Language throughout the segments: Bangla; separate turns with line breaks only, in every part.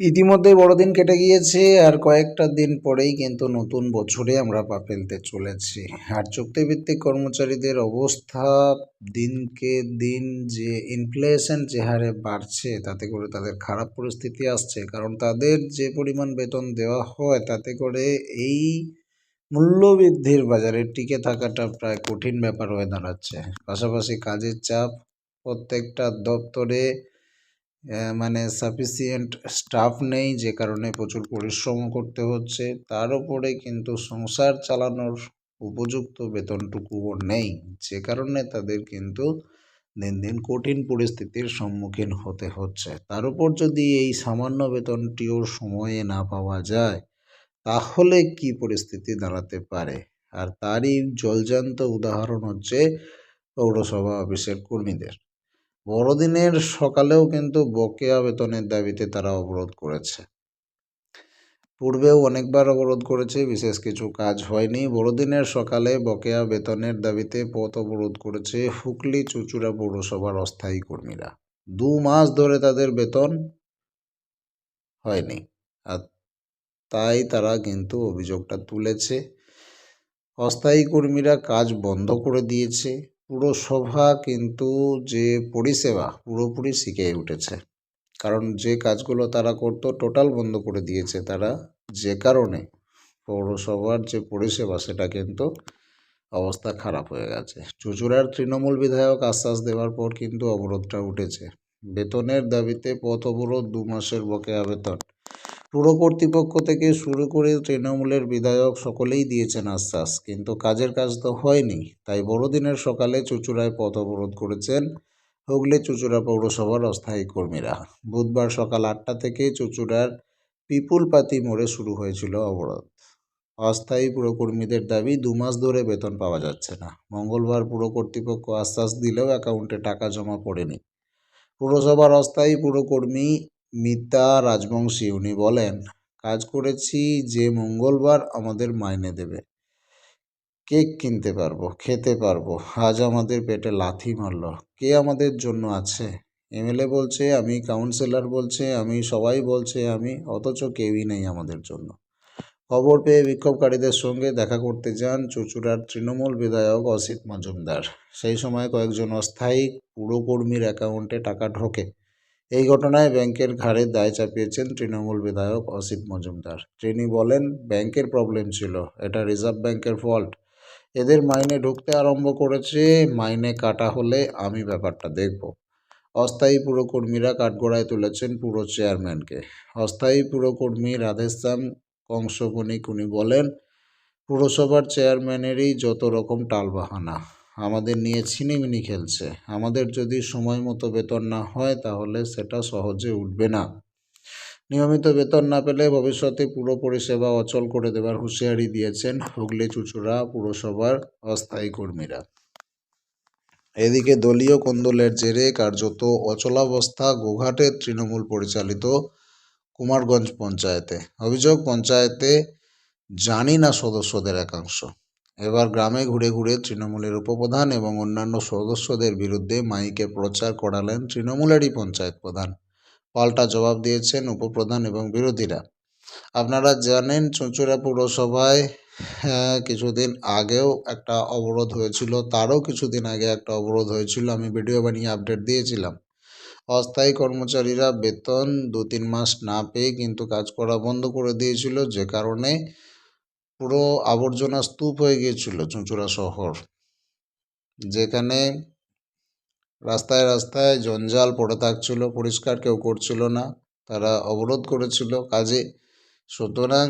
ইতিমধ্যে বড়দিন কেটে গিয়েছে আর কয়েকটা দিন পরেই কিন্তু নতুন বছরে আমরা পা ফেলতে চলেছি। আর চুক্তিভিত্তিক কর্মচারীদের অবস্থা দিনকে দিন যে ইনফ্লেশন যে হারে বাড়ছে, তাতে করে তাদের খারাপ পরিস্থিতি আসছে। কারণ তাদের যে পরিমাণ বেতন দেওয়া হয়, তাতে করে এই মূল্যবৃদ্ধির বাজারে টিকে থাকাটা প্রায় কঠিন ব্যাপার হয়ে দাঁড়াচ্ছে। পাশাপাশি কাজের চাপ প্রত্যেকটা দপ্তরে মানে সাফিসিয়েন্ট স্টাফ নেই, যে কারণে প্রচুর পরিশ্রম করতে হচ্ছে। তার উপরে কিন্তু সংসার চালানোর উপযুক্ত বেতনটুকুও নেই, যে কারণে তাদের কিন্তু দিন দিন কঠিন পরিস্থিতির সম্মুখীন হতে হচ্ছে। তার উপর যদি এই সামান্য বেতনটিও সময়ে না পাওয়া যায়, তাহলে কি পরিস্থিতি দাঁড়াতে পারে? আর তারই জলজান্ত উদাহরণ হচ্ছে পৌরসভা অফিসের কর্মীদের। বড়দিনের সকালেও কিন্তু বকেয়া বেতনের দাবিতে তারা অবরোধ করেছে। পূর্বেও অনেকবার অবরোধ করেছে, বিশেষ কিছু কাজ হয়নি। বড়দিনের সকালে বকেয়া বেতনের দাবিতে পথ অবরোধ করেছে হুগলি চুচুড়া পৌরসভার অস্থায়ী কর্মীরা। দু মাস ধরে তাদের বেতন হয়নি আর তাই তারা কিন্তু অভিযোগটা তুলেছে। অস্থায়ী কর্মীরা কাজ বন্ধ করে দিয়েছে। পুরসভা কিন্তু যে পরিষেবা পুরোপুরি শিখে উঠেছে। কারণ যে কাজগুলো তারা করতো টোটাল বন্ধ করে দিয়েছে তারা যে কারণে পৌরসভার যে পরিষেবা সেটা কিন্তু অবস্থা খারাপ হয়ে গেছে। চুচুড়ার তৃণমূল বিধায়ক আশ্বাস দেওয়ার পর কিন্তু অবরোধটা উঠেছে। বেতনের দাবিতে পথ অবরোধ দু মাসের বকেয়া বেতন। পুর কর্তৃপক্ষ থেকে শুরু করে তৃণমূলের বিধায়ক সকলেই দিয়েছেন আশ্বাস, কিন্তু কাজের কাজ তো হয়নি। তাই বড়দিনের সকালে চুচুড়ায় পথ অবরোধ করেছেন হুগলি চুচুড়া পৌরসভার অস্থায়ী কর্মীরা। বুধবার সকাল আটটা থেকে চুচুড়ার পিপুলপাতি মোড়ে শুরু হয়েছিল অবরোধ। অস্থায়ী পুরকর্মীদের দাবি, দু মাস ধরে বেতন পাওয়া যাচ্ছে না। মঙ্গলবার পুর কর্তৃপক্ষ আশ্বাস দিলেও অ্যাকাউন্টে টাকা জমা পড়েনি। পুরসভার অস্থায়ী পুরকর্মী মিতা রাজবংশী, উনি বলেন, কাজ করেছি যে মঙ্গলবার আমাদের মাইনে দেবে। কেক কিনতে পারব, খেতে পারব। আজ আমাদের পেটে লাথি মারল। কে আমাদের জন্য আছে? এমএলএ বলছে, আমি কাউন্সিলর বলছে, আমি সবাই বলছে, আমি অথচ কেউই নেই আমাদের জন্য। খবর পেয়ে বিক্ষোভকারীদের সঙ্গে দেখা করতে যান চুচুড়ার তৃণমূল বিধায়ক অসিত মজুমদার। সেই সময় কয়েকজন অস্থায়ী পুরকর্মীর অ্যাকাউন্টে টাকা ঢোকে। এই ঘটনায় ব্যাংকের ঘাড়ে দায় চাপিয়েছেন তৃণমূল বিধায়ক অসিত মজুমদার। তিনি বলেন, ব্যাংকের প্রবলেম ছিল, এটা রিজার্ভ ব্যাংকের ফল্ট। এদের মাইনে ঢুকতে আরম্ভ করেছে, মাইনে কাটা হলে আমি ব্যাপারটা দেখব। অস্থায়ী পুরকর্মীরা কাঠগড়ায় তুলেছেন পুরো চেয়ারম্যানকে। অস্থায়ী পুরকর্মী রাধেশ্যাম কংসবণিক, উনি বলেন, পুরসভার চেয়ারম্যানেরই যত রকম টালবাহানা। আমাদের নিয়ে ছিনিমিনি খেলছে। আমাদের যদি সময় মতো বেতন না হয়, তাহলে সেটা সহজে উঠবে না। নিয়মিত বেতন না পেলে ভবিষ্যতে পুরো পরিষেবা অচল করে দেবার হুঁশিয়ারি দিয়েছেন হুগলি চুচুড়া পুরসভার অস্থায়ী কর্মীরা। এদিকে দলীয় কোন্দলের জেরে কার্যত অচলাবস্থা গোঘাটের তৃণমূল পরিচালিত কুমারগঞ্জ পঞ্চায়েতে। অভিযোগ, পঞ্চায়েতে জানি না সদস্যদের একাংশ। এবার গ্রামে ঘুরে ঘুরে তৃণমূলের উপপ্রধান এবং অন্যান্য সদস্যদের বিরুদ্ধে মাইকে প্রচার করালেন তৃণমূলেরই পঞ্চায়েত প্রধান। পাল্টা জবাব দিয়েছেন উপপ্রধান এবং বিরোধীরা। আপনারা জানেন, চুঁচুড়া পৌরসভায় কিছুদিন আগেও একটা অবরোধ হয়েছিল, তারও কিছুদিন আগে একটা অবরোধ হয়েছিল, আমি ভিডিও বানিয়ে আপডেট দিয়েছিলাম। অস্থায়ী কর্মচারীরা বেতন দু তিন মাস না পেয়ে কিন্তু কাজ করা বন্ধ করে দিয়েছিল, যে কারণে পুরো আবর্জনা স্তূপ হয়ে গিয়েছিল চুঁচুড়া শহর, যেখানে রাস্তায় রাস্তায় জঞ্জাল পড়ে থাকছিল, পরিষ্কার কেউ করছিল না, তারা অবরোধ করেছিল। কাজে সুতরাং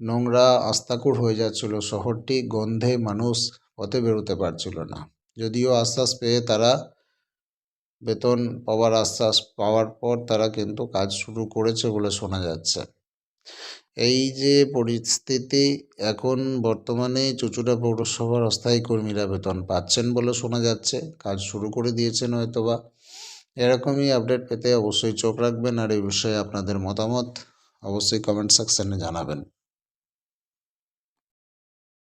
নোংরা আস্তাকুর হয়ে যাচ্ছিল, শহরটি গন্ধে মানুষ পথে বেরোতে পারছিল না। যদিও আশ্বাস পেয়ে তারা বেতন পাওয়ার আশ্বাস পাওয়ার পর তারা কিন্তু কাজ শুরু করেছে বলে শোনা যাচ্ছে। এই যে পরিস্থিতি, এখন বর্তমানে চুচুড়া পৌরসভার অস্থায়ী কর্মীরা বেতন পাচ্ছেন বলে শোনা যাচ্ছে। কাজ শুরু করে দিয়েছেন হয়তোবা। এরকমই আপডেট পেতে অবশ্যই চোখ রাখবেন। আর এই বিষয়ে আপনাদের মতামত অবশ্যই কমেন্ট সেকশানে জানাবেন।